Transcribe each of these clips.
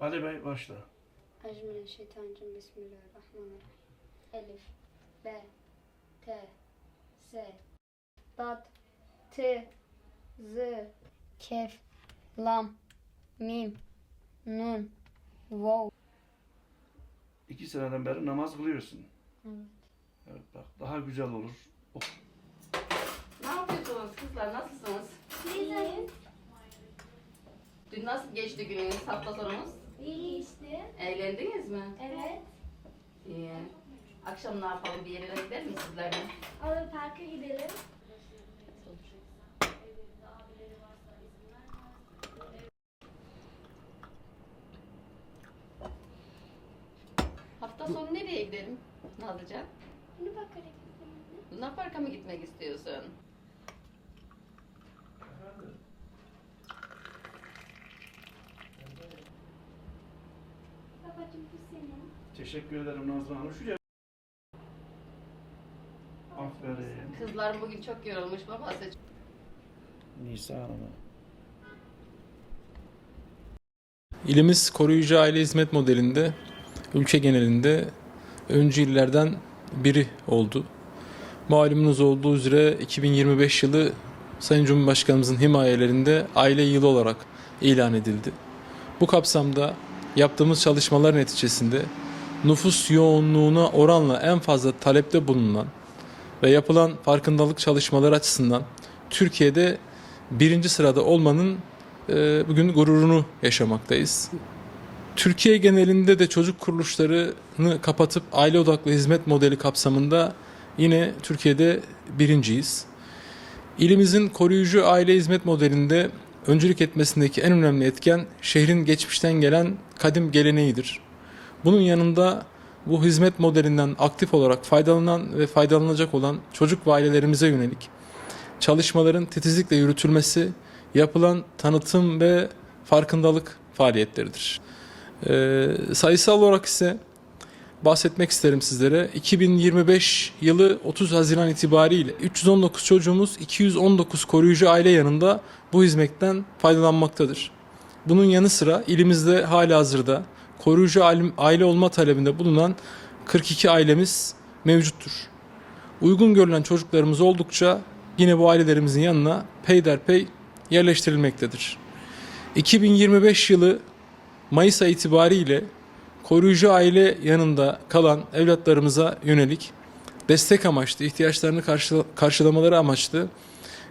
Ali Bey başla. Euzubillahimineşşeytanirracim. Bismillahirrahmanirrahim. Elif, B, T, S, Dat, T, Z, Kef, Lam, Mim, Nun, Vav. İki seneden beri namaz kılıyorsun. Evet. Evet bak daha güzel olur. Ne yapıyorsunuz kızlar? Nasılsınız? İyi. Dün nasıl geçti gününüz, hafta sonunuz? İyi işte. Eğlendiniz mi? Evet. İyi. Akşam ne yapalım? Bir yere gider mi sizlerle? Alır parka gidelim. Hafta sonu nereye gidelim Nazlıcan? Bunu bakarak Luna Park'a mı gitmek istiyorsun? Teşekkür ederim Nazlı Hanım. Şuraya. Aferin. Kızlar bugün çok yorulmuş babası. Nisa Hanım'a. İlimiz koruyucu aile hizmet modelinde ülke genelinde öncü illerden biri oldu. Malumunuz olduğu üzere 2025 yılı Sayın Cumhurbaşkanımızın himayelerinde aile yılı olarak ilan edildi. Bu kapsamda yaptığımız çalışmalar neticesinde nüfus yoğunluğuna oranla en fazla talepte bulunan ve yapılan farkındalık çalışmaları açısından Türkiye'de birinci sırada olmanın e, bugün gururunu yaşamaktayız. Türkiye genelinde de çocuk kuruluşlarını kapatıp aile odaklı hizmet modeli kapsamında yine Türkiye'de birinciyiz. İlimizin koruyucu aile hizmet modelinde öncülük etmesindeki en önemli etken şehrin geçmişten gelen kadim geleneğidir. Bunun yanında bu hizmet modelinden aktif olarak faydalanan ve faydalanacak olan çocuk ve ailelerimize yönelik çalışmaların titizlikle yürütülmesi, yapılan tanıtım ve farkındalık faaliyetleridir. Ee, sayısal olarak ise bahsetmek isterim sizlere. 2025 yılı 30 Haziran itibariyle 319 çocuğumuz 219 koruyucu aile yanında bu hizmetten faydalanmaktadır. Bunun yanı sıra ilimizde hala hazırda koruyucu aile- olma talebinde bulunan 42 ailemiz mevcuttur. Uygun görülen çocuklarımız oldukça yine bu ailelerimizin yanına peyderpey yerleştirilmektedir. 2025 yılı Mayıs ayı itibariyle koruyucu aile yanında kalan evlatlarımıza yönelik destek amaçlı, ihtiyaçlarını karşı- karşılamaları amaçlı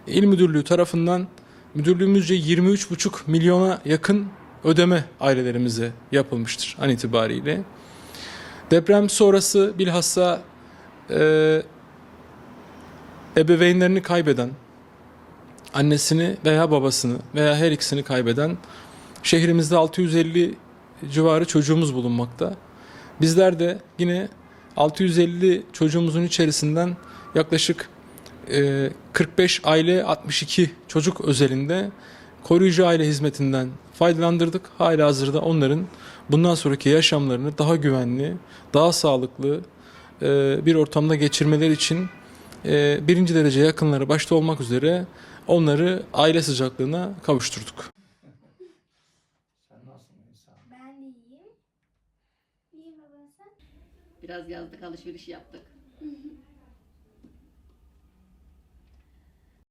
İl Müdürlüğü tarafından müdürlüğümüzce 23,5 milyona yakın ödeme ailelerimize yapılmıştır an itibariyle. Deprem sonrası bilhassa e, ebeveynlerini kaybeden, annesini veya babasını veya her ikisini kaybeden şehrimizde 650 civarı çocuğumuz bulunmakta. Bizler de yine 650 çocuğumuzun içerisinden yaklaşık e, 45 aile 62 çocuk özelinde koruyucu aile hizmetinden faydalandırdık. Hala hazırda onların bundan sonraki yaşamlarını daha güvenli, daha sağlıklı e, bir ortamda geçirmeleri için e, birinci derece yakınları başta olmak üzere onları aile sıcaklığına kavuşturduk. Sen nasılsın Nisa? Ben de iyiyim. İyiyim baba sen? Biraz yazlık alışveriş yaptık.